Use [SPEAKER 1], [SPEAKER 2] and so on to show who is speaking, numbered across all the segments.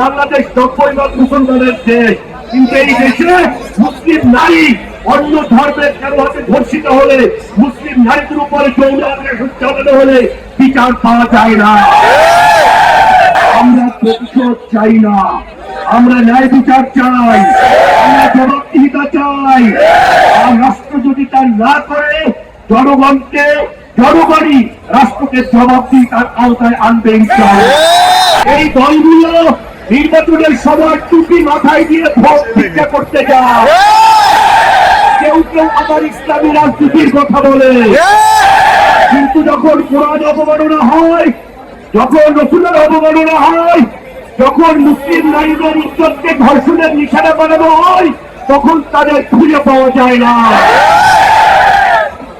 [SPEAKER 1] বাংলাদেশ ভাগ মুসলমানের দেশ। কিন্তু এই দেশে মুসলিম নারী অন্য ধর্মের কারও হাতে ধর্ষিত হলে, মুসলিম নারীদের উপরে যৌন হলে বিচার পাওয়া যায় না। আমরা প্রতিশোধ চাই না। আমরা ন্যায় বিচার চাই। আমরা জবাবদিহিতা চাই। আর রাষ্ট্র যদি তা না করে, জনগণকে, জনগণই রাষ্ট্রকে জবাবদিহি তার আওতায় আনবে। এই দলগুলো নির্বাচনের সময় টুপি মাথায় দিয়ে ভোট ভিক্ষা করতে যায় কেউ কেউ আবার ইসলামী রাজনীতির কথা বলে। কিন্তু যখন কোরআন অবমাননা হয় যখন রসুলের অবমাননা হয় যখন মুসলিম নারীদের ইজ্জতকে ধর্ষণের নিশানা বানানো হয় তখন তাদের খুঁজে পাওয়া যায় না।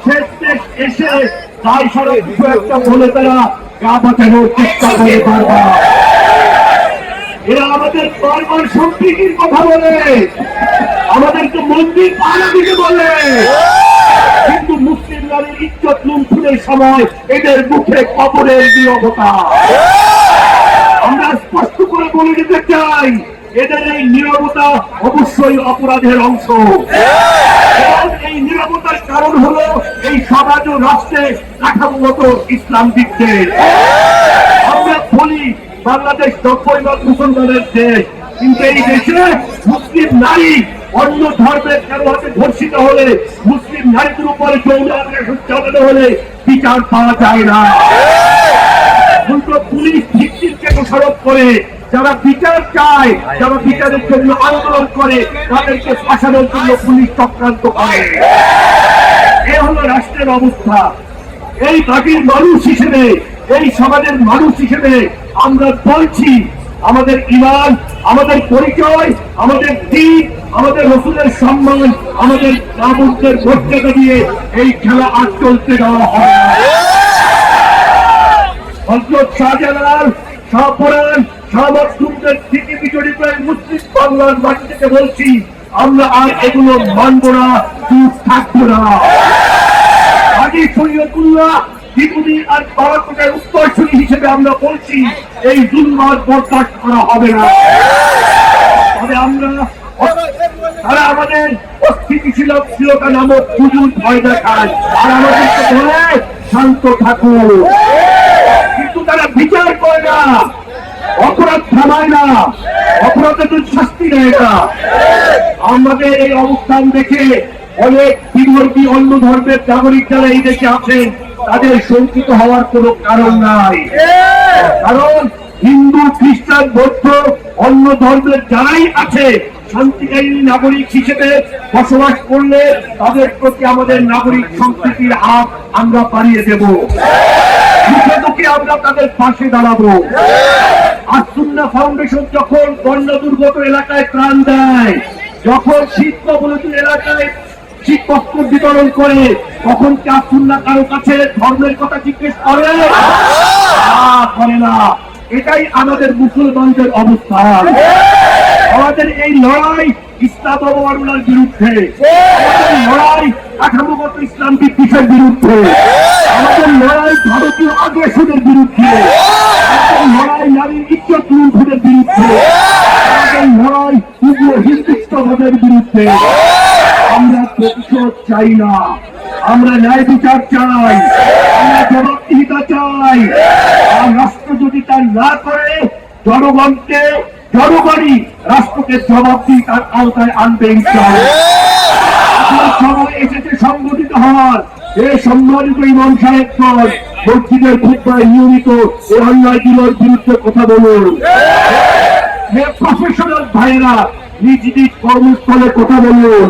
[SPEAKER 1] শেষ শেষ এসে তাই সারা কিছু একটা বলে তারা গা বাঁচানোর চেষ্টা করে বারবার। এরা আমাদের বারবার সম্প্রীতির কথা বলে। আমাদেরকে মন্দির পাহারা দিতে বলে। কিন্তু মুসলিম নারীর ইজ্জত লুণ্ঠনের সময় এদের মুখে কবরের নিরবতা। আমরা স্পষ্ট করে বলে দিতে চাই, এদের এই নিরবতা অবশ্যই অপরাধের অংশ। এই নিরবতার কারণ হলো এই সমাজ ও রাষ্ট্রে কাঠামোগত ইসলাম দিচ্ছে বাংলাদেশ নব্বই ভাগ মুসলমানের দেশ। কিন্তু এই দেশে মুসলিম নারী অন্য ধর্মের কারও হাতে ধর্ষিত হলে, মুসলিম নারীদের উপরে যৌন হলে বিচার পাওয়া যায় না। উল্টো পুলিশ ভিত্তিকে দোষারোপ করে, যারা বিচার চায়, যারা বিচারের জন্য আন্দোলন করে, তাদেরকে ফাঁসানোর জন্য পুলিশ চক্রান্ত করে। এ হলো রাষ্ট্রের অবস্থা। এই মাটির মানুষ হিসেবে এই সমাজের মানুষ হিসেবে আমরা বলছি, আমাদের ইমান, আমাদের পরিচয়, আমাদের দিক আমাদের রসুলের সম্মান, আমাদের নামুকদের মর্যাদা দিয়ে এই খেলা আর চলতে দেওয়া হজরত শাহজালাল শাহপুরান এই মুসলিম বাংলার মাটি থেকে বলছি, আমরা আর এগুলো মানব না চুপ থাকব না। আগে শরীয়তুল্লাহ দ্বিগুণী আর বারাকটের উত্তরসূরি হিসেবে আমরা বলছি, এই জুলমার বরদাস্ত করা হবে না। তবে আমরা তারা আমাদের অস্থিতিশীলতা নামক সুযোগ ভয় দেখায়। আর আমাদেরকে বলে, শান্ত থাকুন কিন্তু তারা বিচার করে না, অপরাধ থামায় না অপরাধে তো শাস্তি দেয় না। আমাদের এই অবস্থান দেখে অনেক বিধর্মী অন্য ধর্মের নাগরিক যারা এই দেশে আছেন তাদের শঙ্কিত হওয়ার কোনো কারণ নাই। কারণ হিন্দু, খ্রিস্টান, বৌদ্ধ, অন্য ধর্মের যারাই আছে, শান্তিকারী নাগরিক হিসেবে বসবাস করলে তাদের প্রতি আমাদের নাগরিক সংস্কৃতির হাত আমরা বাড়িয়ে দেব। সুখে আমরা তাদের পাশে দাঁড়াবো। আসুন্না ফাউন্ডেশন যখন বন্যা দুর্গত এলাকায় ত্রাণ দেয়, যখন শীত কবলিত এলাকায় বস্ত্র বিতরণ করে তখন কি কারও কাছে ধর্মের কথা জিজ্ঞেস করে? করে না। এটাই আমাদের মুসলমানদের অবস্থান আমাদের এই লড়াই ইসলাম অবমাননার বিরুদ্ধে। আমাদের লড়াই লড়াই ভারতীয় বিরুদ্ধে। আমাদের লড়াই নারীর বিরুদ্ধে। আমাদের লড়াই বিরুদ্ধে। প্রতিশোধ চাই না। আমরা ন্যায় বিচার চাই, আমরা জবাবদিহিতা চাই। রাষ্ট্র যদি তা না করে, জনগণকে, জনগণই রাষ্ট্রকে জবাবদিহি তার আওতায় আনবে ইনশাআল্লাহ। সময় এসেছে সংগঠিত হওয়ার। এই সম্মানিত ইমাম সাহেবগণ মসজিদের খুববায় নিয়মিত এই অন্যায়গুলোর বিরুদ্ধে কথা বলুন। প্রফেশনাল ভাইরা নিজ নিজ কর্মস্থলে কথা বলুন।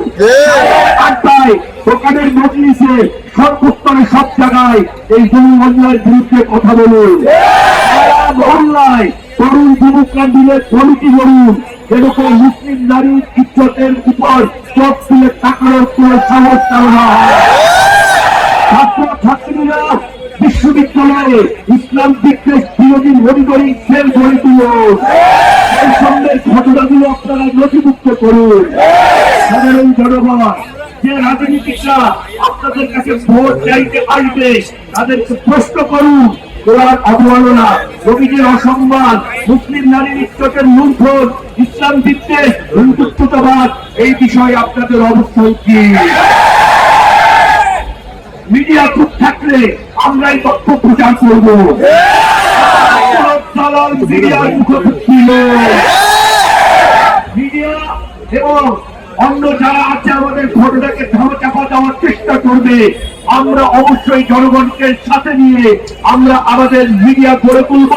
[SPEAKER 1] আড্ডায় দোকানের মজলিসে সর্বস্তরে সব জায়গায় এই জমি বিরুদ্ধে কথা বলুন। মহল্লায় তরুণ যুবকরা মিলে কমিটি করুন এরকম মুসলিম নারীর ইজ্জতের উপর চোখ তুলে তাকানোর কোন সাহস না ছাত্র ছাত্রীরা বিশ্ববিদ্যালয়ে ইসলাম বিদ্বেষ বিরোধী মনিটরিং সেল গড়ে তুলুন। আপনারা নথিভুক্ত করুন। সাধারণ জনগণ, যে রাজনীতিকরা আপনাদের কাছে ভোট চাইতে আসবে, তাদেরকে প্রশ্ন করুন। কোরআন অবমাননা অসম্মান, মুসলিম নারী ইজ্জতের লুণ্ঠন, ইসলাম বিদ্বেষ হিন্দুত্ববাদ এই বিষয়ে আপনাদের অবস্থান কি? মিডিয়া চুপ থাকলে আমরাই তথ্য প্রচার করব। মিডিয়ার মুখোমুখি এবং অন্য যারা আছে আমাদের ঘটনাকে ধামাচাপা দেওয়ার চেষ্টা করবে, আমরা অবশ্যই জনগণকে সাথে নিয়ে আমরা আমাদের মিডিয়া গড়ে তুলব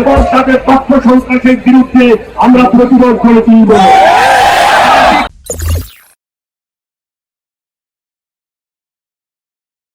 [SPEAKER 1] এবং তাদের তথ্য সন্ত্রাসের বিরুদ্ধে আমরা প্রতিবাদ করে তুলব।